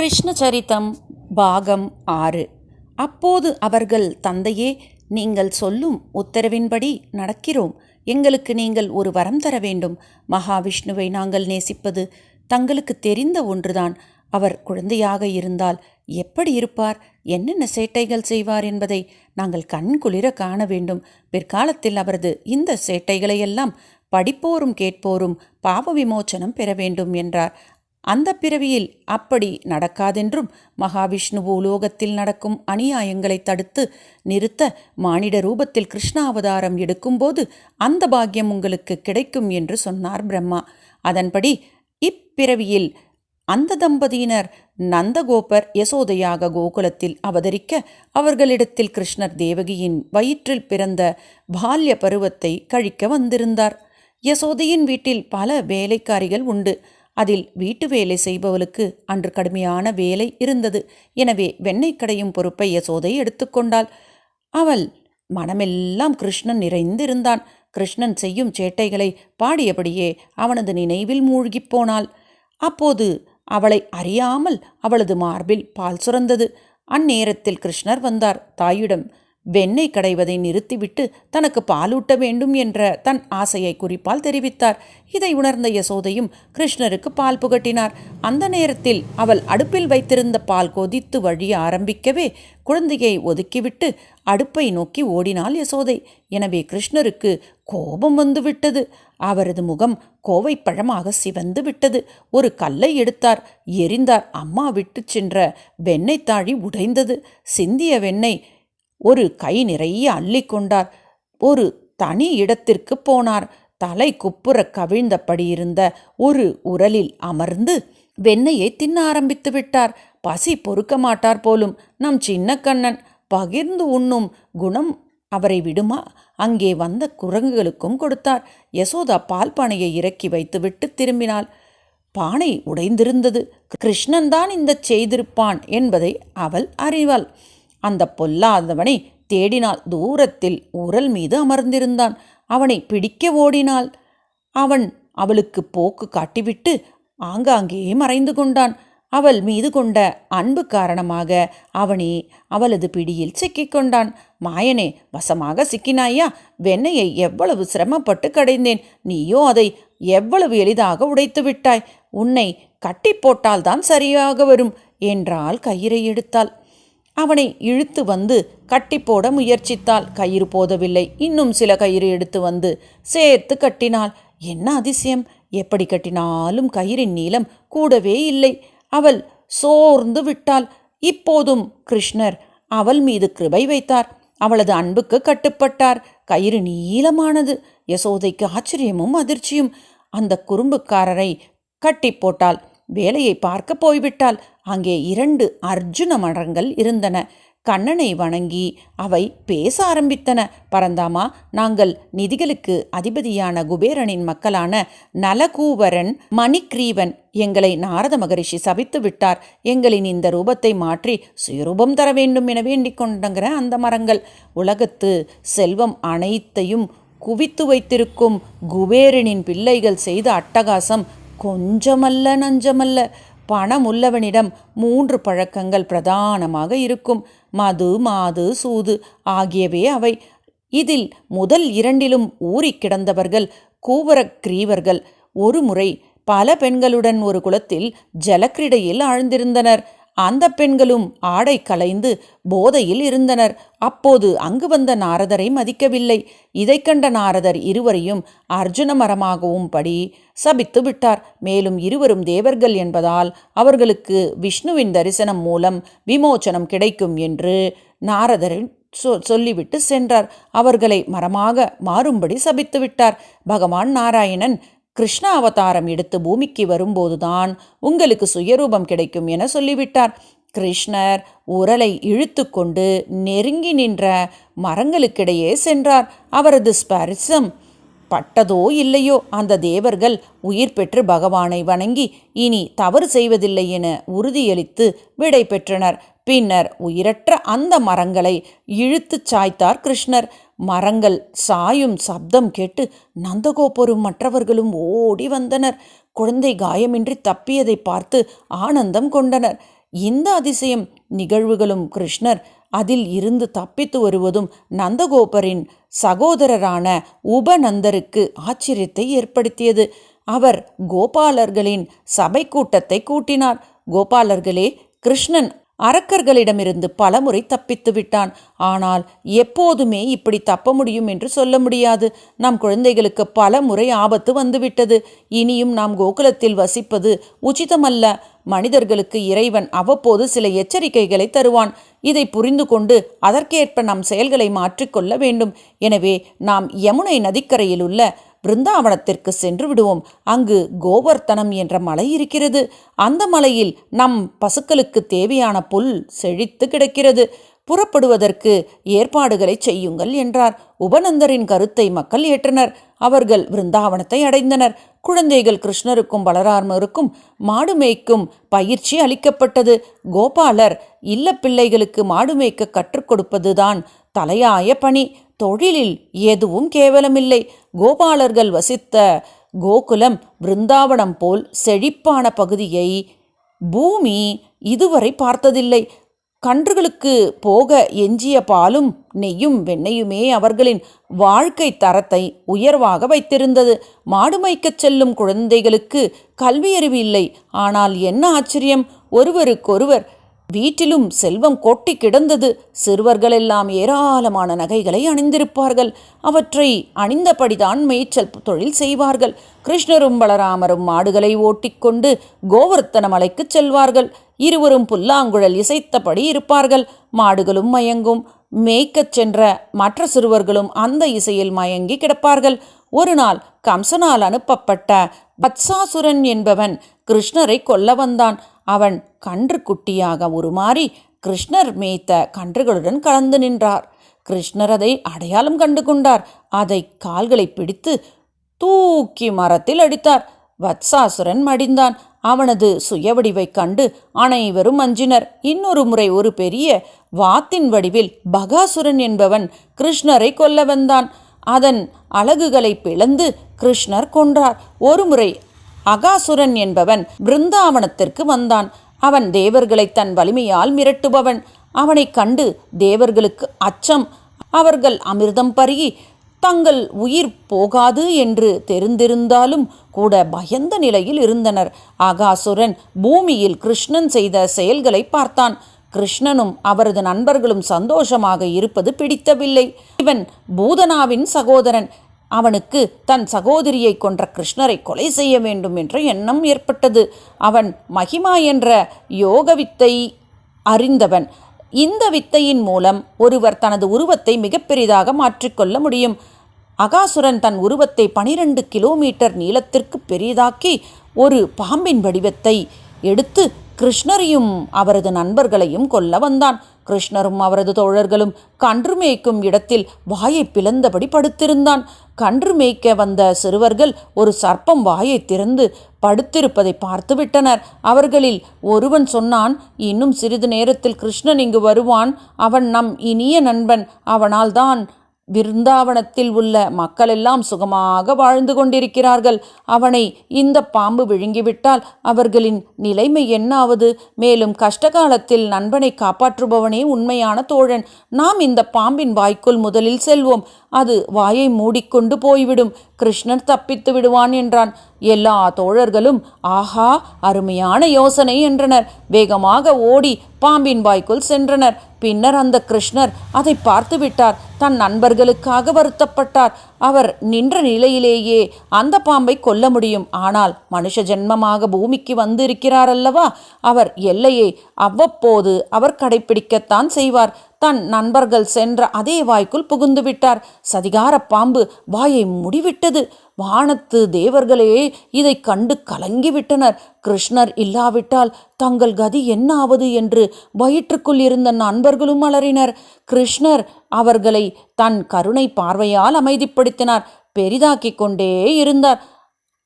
கிருஷ்ண சரிதம் பாகம் ஆறு. அப்போது அவர்கள் தந்தையே நீங்கள் சொல்லும் உத்தரவின்படி நடக்கிறோம். எங்களுக்கு நீங்கள் ஒரு வரம் தர வேண்டும். மகாவிஷ்ணுவை நாங்கள் நேசிப்பது தங்களுக்கு தெரிந்த ஒன்றுதான். அவர் குழந்தையாக இருந்தால் எப்படி இருப்பார்? என்னென்ன சேட்டைகள் செய்வார் என்பதை நாங்கள் கண்குளிர காண வேண்டும். பிற்காலத்தில் அவரது இந்த சேட்டைகளையெல்லாம் படிப்போரும் கேட்போரும் பாவ விமோச்சனம் பெற வேண்டும் என்றார். அந்த பிறவியில் அப்படி நடக்காதென்றும் மகாவிஷ்ணு பூலோகத்தில் நடக்கும் அநியாயங்களை தடுத்து நிறுத்த மானிட ரூபத்தில் கிருஷ்ணாவதாரம் எடுக்கும்போது அந்த பாக்கியம் உங்களுக்கு கிடைக்கும் என்று சொன்னார் பிரம்மா. அதன்படி இப்பிறவியில் அந்த தம்பதியினர் நந்தகோபர் யசோதையாக கோகுலத்தில் அவதரிக்க அவர்களிடத்தில் கிருஷ்ணர் தேவகியின் வயிற்றில் பிறந்த பால்ய பருவத்தை கழிக்க வந்திருந்தார். யசோதையின் வீட்டில் பல வேலைக்காரிகள் உண்டு. அதில் வீட்டு வேலை செய்பவளுக்கு அன்று கடுமையான வேலை இருந்தது. எனவே வெண்ணெய் கடையும் பொறுப்பை யசோதை எடுத்துக்கொண்டாள் அவள் மனமெல்லாம் கிருஷ்ணன் நிறைந்திருந்தான். கிருஷ்ணன் செய்யும் சேட்டைகளை பாடியபடியே அவனது நினைவில் மூழ்கிப் போனாள். அப்போது அவளை அறியாமல் அவளது மார்பில் பால் சுரந்தது. அந்நேரத்தில் கிருஷ்ணர் வந்தார். தாயிடம் வெண்ணெய் கடைவதை நிறுத்திவிட்டு தனக்கு பாலூட்ட வேண்டும் என்ற தன் ஆசையை குறிப்பால் தெரிவித்தார். இதை உணர்ந்த யசோதையும் கிருஷ்ணருக்கு பால் புகட்டினார். அந்த நேரத்தில் அவள் அடுப்பில் வைத்திருந்த பால் கொதித்து வழிய ஆரம்பிக்கவே குழந்தையை ஒதுக்கிவிட்டு அடுப்பை நோக்கி ஓடினாள் யசோதை. எனவே கிருஷ்ணருக்கு கோபம் வந்துவிட்டது. அவரது முகம் கோவை பழமாக சிவந்து விட்டது. ஒரு கல்லை எடுத்தார். எரிந்தார். அம்மா விட்டுச் சென்ற வெண்ணெய் தாழி உடைந்தது. சிந்திய வெண்ணெய் ஒரு கை நிறைய அள்ளிக்கொண்டார் ஒரு தனி இடத்திற்கு போனார். தலை குப்புற கவிழ்ந்தபடி இருந்த ஒரு உரலில் அமர்ந்து வெண்ணெயை தின்ன ஆரம்பித்து விட்டார். பசி பொறுக்க மாட்டார் போலும் நம் சின்ன கண்ணன் பகிர்ந்து உண்ணும் குணம் அவரை விடுமா? அங்கே வந்த குரங்குகளுக்கும் கொடுத்தார். யசோதா பால் பானையை இறக்கி வைத்துவிட்டு திரும்பினாள். பானை உடைந்திருந்தது. கிருஷ்ணன்தான் இந்த செய்திருப்பான் என்பதை அவள் அறிவாள். அந்த பொல்லாதவனை தேடினால் தூரத்தில் உரல் மீது அமர்ந்திருந்தான். அவனை பிடிக்க ஓடினாள். அவன் அவளுக்கு போக்கு காட்டிவிட்டு ஆங்காங்கே மறைந்து கொண்டான். அவள் மீது கொண்ட அன்பு காரணமாக அவனே அவளது பிடியில் சிக்கிக்கொண்டான் மாயனே வசமாக சிக்கினாயா? வெண்ணையை எவ்வளவு சிரமப்பட்டு கடைந்தேன். நீயோ அதை எவ்வளவு எளிதாக உடைத்து விட்டாய். உன்னை கட்டி போட்டால்தான் சரியாக வரும் என்றால் கயிறை எடுத்தாள் அவனை இழுத்து வந்து கட்டி போட முயற்சித்தாள். கயிறு போதவில்லை. இன்னும் சில கயிறு எடுத்து வந்து சேர்த்து கட்டினாள். என்ன அதிசயம்? எப்படி கட்டினாலும் கயிறின் நீளம் கூடவே இல்லை. அவள் சோர்ந்து விட்டாள். இப்போதும் கிருஷ்ணர் அவள் மீது கிருபை வைத்தார். அவளது அன்புக்கு கட்டுப்பட்டார். கயிறு நீளமானது. யசோதைக்கு ஆச்சரியமும் அதிர்ச்சியும். அந்த குறும்புக்காரரை கட்டி போட்டாள். வேலையை பார்க்க போய்விட்டால் அங்கே இரண்டு அர்ஜுன மரங்கள் இருந்தன. கண்ணனை வணங்கி அவை பேச ஆரம்பித்தன. பரந்தாமா நாங்கள் நிதிகளுக்கு அதிபதியான குபேரனின் மக்களான நலகூவரன் மணிக்ரீவன் எங்களை நாரத மகரிஷி சபித்து விட்டார். எங்களின் இந்த ரூபத்தை மாற்றி சுயரூபம் தர வேண்டும் என வேண்டிக் கொண்டங்கிற அந்த மரங்கள். உலகத்து செல்வம் அனைத்தையும் குவித்து வைத்திருக்கும் குபேரனின் பிள்ளைகள் செய்த அட்டகாசம் கொஞ்சமல்ல நஞ்சமல்ல. பணம் உள்ளவனிடம் மூன்று பழக்கங்கள் பிரதானமாக இருக்கும். மது மாது சூது ஆகியவே அவை. இதில் முதல் இரண்டிலும் ஊறிக் கிடந்தவர்கள் கூவரக் கிரீவர்கள். ஒரு முறை பல பெண்களுடன் ஒரு குளத்தில் ஜலக்கிரடையில் ஆழ்ந்திருந்தனர். அந்த பெண்களும் ஆடை கலைந்து போதையில் இருந்தனர். அப்போது அங்கு வந்த நாரதரை மதிக்கவில்லை. இதை கண்ட நாரதர் இருவரையும் அர்ஜுன மரமாகவும் படி சபித்து விட்டார். மேலும் இருவரும் தேவர்கள் என்பதால் அவர்களுக்கு விஷ்ணுவின் தரிசனம் மூலம் விமோச்சனம் கிடைக்கும் என்று நாரதரின் சொ சொல்லிவிட்டு சென்றார். அவர்களை மரமாக மாறும்படி சபித்து விட்டார். பகவான் நாராயணன் கிருஷ்ண அவதாரம் எடுத்து பூமிக்கு வரும்போதுதான் உங்களுக்கு சுயரூபம் கிடைக்கும் என சொல்லிவிட்டார். கிருஷ்ணர் உரலை இழுத்து கொண்டு நெருங்கி நின்ற மரங்களுக்கிடையே சென்றார். அவரது ஸ்பரிசம் பட்டதோ இல்லையோ அந்த தேவர்கள் உயிர் பெற்று பகவானை வணங்கி இனி தவறு செய்வதில்லை என உறுதியளித்து விடை பெற்றனர். பின்னர் உயிரற்ற அந்த மரங்களை இழுத்துச் சாய்த்தார் கிருஷ்ணர். மரங்கள் சாயும் சப்தம் கேட்டு நந்தகோபுரும் மற்றவர்களும் ஓடி வந்தனர். குழந்தை காயமின்றி தப்பியதை பார்த்து ஆனந்தம் கொண்டனர். இந்த அதிசயம் நிகழ்வுகளும் கிருஷ்ணர் அதில் இருந்து தப்பித்து வருவதும் நந்தகோபரின் சகோதரரான உபநந்தருக்கு ஆச்சரியத்தை ஏற்படுத்தியது. அவர் கோபாலர்களின் சபை கூட்டத்தை கூட்டினார். கோபாலர்களே கிருஷ்ணன் அரக்கர்களிடமிருந்து பலமுறை தப்பித்து விட்டான். ஆனால் எப்போதுமே இப்படி தப்ப முடியும் என்று சொல்ல முடியாது. நம் குழந்தைகளுக்கு பல முறை ஆபத்து வந்துவிட்டது. இனியும் நாம் கோகுலத்தில் வசிப்பது உச்சிதமல்ல. மனிதர்களுக்கு இறைவன் அவ்வப்போது சில எச்சரிக்கைகளை தருவான். இதை புரிந்து கொண்டு அதற்கேற்ப நம் செயல்களை மாற்றிக்கொள்ள வேண்டும். எனவே நாம் யமுனை நதிக்கரையில் உள்ள பிருந்தாவனத்திற்கு சென்று விடுவோம் அங்கு கோவர்த்தனம் என்ற மலை இருக்கிறது. அந்த மலையில் நம் பசுக்களுக்கு தேவையான புல் செழித்து கிடக்கிறது. புறப்படுவதற்கு ஏற்பாடுகளை செய்யுங்கள் என்றார். உபநந்தரின் கருத்தை மக்கள் ஏற்றனர். அவர்கள் பிருந்தாவனத்தை அடைந்தனர். குழந்தைகள் கிருஷ்ணருக்கும் பலராமருக்கும் மாடு மேய்க்கும் பயிற்சி அளிக்கப்பட்டது. கோபாலர் இல்ல பிள்ளைகளுக்கு மாடு மேய்க்க கற்றுக் கொடுப்பதுதான் தலையாய பணி. தொழிலில் எதுவும் கேவலமில்லை. கோபாலர்கள் வசித்த கோகுலம் பிருந்தாவனம் போல் செழிப்பான பகுதியை பூமி இதுவரை பார்த்ததில்லை. கன்றுகளுக்கு போக எஞ்சிய பாலும் நெய்யும் வெண்ணையுமே அவர்களின் வாழ்க்கை தரத்தை உயர்வாக வைத்திருந்தது. மாடு மேய்க்கச் செல்லும் குழந்தைகளுக்கு கல்வியறிவு இல்லை. ஆனால் என்ன ஆச்சரியம்? ஒருவருக்கொருவர் வீட்டிலும் செல்வம் கொட்டி கிடந்தது. சிறுவர்களெல்லாம் ஏராளமான நகைகளை அணிந்திருப்பார்கள். அவற்றை அணிந்தபடிதான் மேய்ச்சல் தொழில் செய்வார்கள். கிருஷ்ணரும் பலராமரும் மாடுகளை ஓட்டிக்கொண்டு கோவர்த்தன மலைக்கு செல்வார்கள். இருவரும் புல்லாங்குழல் இசைத்தபடி இருப்பார்கள். மாடுகளும் மயங்கும். மேய்க்கச் சென்ற மற்ற சிறுவர்களும் அந்த இசையில் மயங்கி கிடப்பார்கள். ஒரு நாள் கம்சனால் அனுப்பப்பட்ட பத்சாசுரன் என்பவன் கிருஷ்ணரை கொல்ல வந்தான். அவன் கன்று குட்டியாக உருமாறி கிருஷ்ணர் மேய்த்த கன்றுகளுடன் கலந்து நின்றார். கிருஷ்ணர் அதை அடையாளம் கண்டு கொண்டார். அதை கால்களை பிடித்து தூக்கி மரத்தில் அடித்தார். வத்சாசுரன் மடிந்தான். அவனது சுயவடிவைக் கண்டு அனைவரும் அஞ்சினர். இன்னொரு முறை ஒரு பெரிய வாத்தின் வடிவில் பகாசுரன் என்பவன் கிருஷ்ணரை கொல்ல வந்தான். அதன் அலகுகளை பிளந்து கிருஷ்ணர் கொன்றார். ஒருமுறை அகாசுரன் என்பவன் பிருந்தாவனத்திற்கு வந்தான். அவன் தேவர்களை தன் வலிமையால் மிரட்டுபவன். அவனை கண்டு தேவர்களுக்கு அச்சம். அவர்கள் அமிர்தம் பருகி தங்கள் உயிர் போகாது என்று தெரிந்திருந்தாலும் கூட பயந்த நிலையில் இருந்தனர். அகாசுரன் பூமியில் கிருஷ்ணன் செய்த செயல்களை பார்த்தான். கிருஷ்ணனும் அவரது நண்பர்களும் சந்தோஷமாக இருப்பது பிடித்தவில்லை. இவன் பூதனாவின் சகோதரன். அவனுக்கு தன் சகோதரியை கொன்ற கிருஷ்ணரை கொலை செய்ய வேண்டும் என்ற எண்ணம் ஏற்பட்டது. அவன் மகிமா என்ற யோக வித்தை அறிந்தவன். இந்த வித்தையின் மூலம் ஒருவர் தனது உருவத்தை மிகப்பெரிதாக மாற்றிக்கொள்ள முடியும். அகாசுரன் தன் உருவத்தை பனிரெண்டு கிலோமீட்டர் நீளத்திற்கு பெரிதாக்கி ஒரு பாம்பின் வடிவத்தை எடுத்து கிருஷ்ணரையும் அவரது நண்பர்களையும் கொல்ல வந்தான். கிருஷ்ணரும் அவரது தோழர்களும் கன்று மேய்க்கும் இடத்தில் வாயை பிளந்தபடி படுத்திருந்தான். கன்று மேய்க்க வந்த சிறுவர்கள் ஒரு சர்ப்பம் வாயை திறந்து படுத்திருப்பதை பார்த்து விட்டனர். அவர்களில் ஒருவன் சொன்னான் இன்னும் சிறிது நேரத்தில் கிருஷ்ணன் இங்கு வருவான். அவன் நம் இனிய நண்பன். அவனால் தான் விருந்தாவனத்தில் உள்ள மக்களெல்லாம் சுகமாக வாழ்ந்து கொண்டிருக்கிறார்கள். அவனை இந்த பாம்பு விழுங்கிவிட்டால் அவர்களின் நிலைமை என்னாவது? மேலும் கஷ்டகாலத்தில் நண்பனை காப்பாற்றுபவனே உண்மையான தோழன். நாம் இந்த பாம்பின் வாய்க்குள் முதலில் செல்வோம். அது வாயை மூடிக்கொண்டு போய்விடும். கிருஷ்ணன் தப்பித்து விடுவான் என்றான். எல்லா தோழர்களும் ஆஹா அருமையான யோசனை என்றனர். வேகமாக ஓடி பாம்பின் வாய்க்குள் சென்றனர். பின்னர் அந்த கிருஷ்ணர் அதை பார்த்து விட்டார். தன் நண்பர்களுக்காக வருத்தப்பட்டார். அவர் நின்ற நிலையிலேயே அந்த பாம்பை கொல்ல முடியும். ஆனால் மனுஷ ஜென்மமாக பூமிக்கு வந்து அல்லவா அவர் எல்லையை அவ்வப்போது அவர் கடைபிடிக்கத்தான் செய்வார். தன் நண்பர்கள் சென்ற அதே வாய்க்குள் புகுந்து விட்டார். சதிகார பாம்பு வாயை முடிவிட்டது. வானத்து தேவர்களே இதை கண்டு கலங்கிவிட்டனர். கிருஷ்ணர் இல்லாவிட்டால் தங்கள் கதி என்ன ஆவது என்று வயிற்றுக்குள் இருந்த நண்பர்களும் அலறினர். கிருஷ்ணர் அவர்களை தன் கருணை பார்வையால் அமைதிப்படுத்தினார். பெரிதாக்கிக் கொண்டே இருந்தார்.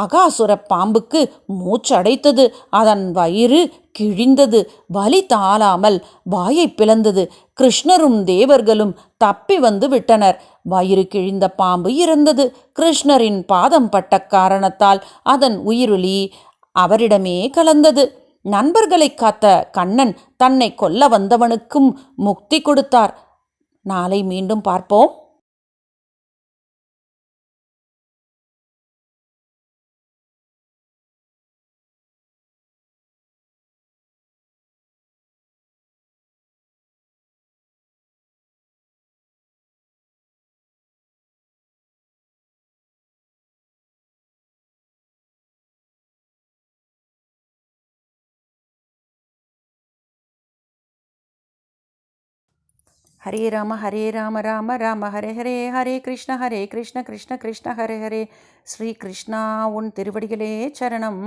அகாசுர பாம்புக்கு மூச்சடைத்தது. அதன் வயிறு கிழிந்தது. வலி தாளாமல் வாயை பிளந்தது. கிருஷ்ணரும் தேவர்களும் தப்பி வந்து விட்டனர். வயிறு கிழிந்த பாம்பு இறந்தது. கிருஷ்ணரின் பாதம் பட்ட காரணத்தால் அதன் உயிருளி அவரிடமே கலந்தது. நண்பர்களை காத்த கண்ணன் தன்னை கொல்ல வந்தவனுக்கும் முக்தி கொடுத்தார். நாளை மீண்டும் பார்ப்போம். ஹரே ராம ஹரே ராம ராம ராம ஹரே ஹரே ஹரே கிருஷ்ண ஹரே கிருஷ்ண கிருஷ்ண கிருஷ்ண ஹரே ஹரே ஸ்ரீ கிருஷ்ணா உன் திருவடிகளே சரணம்.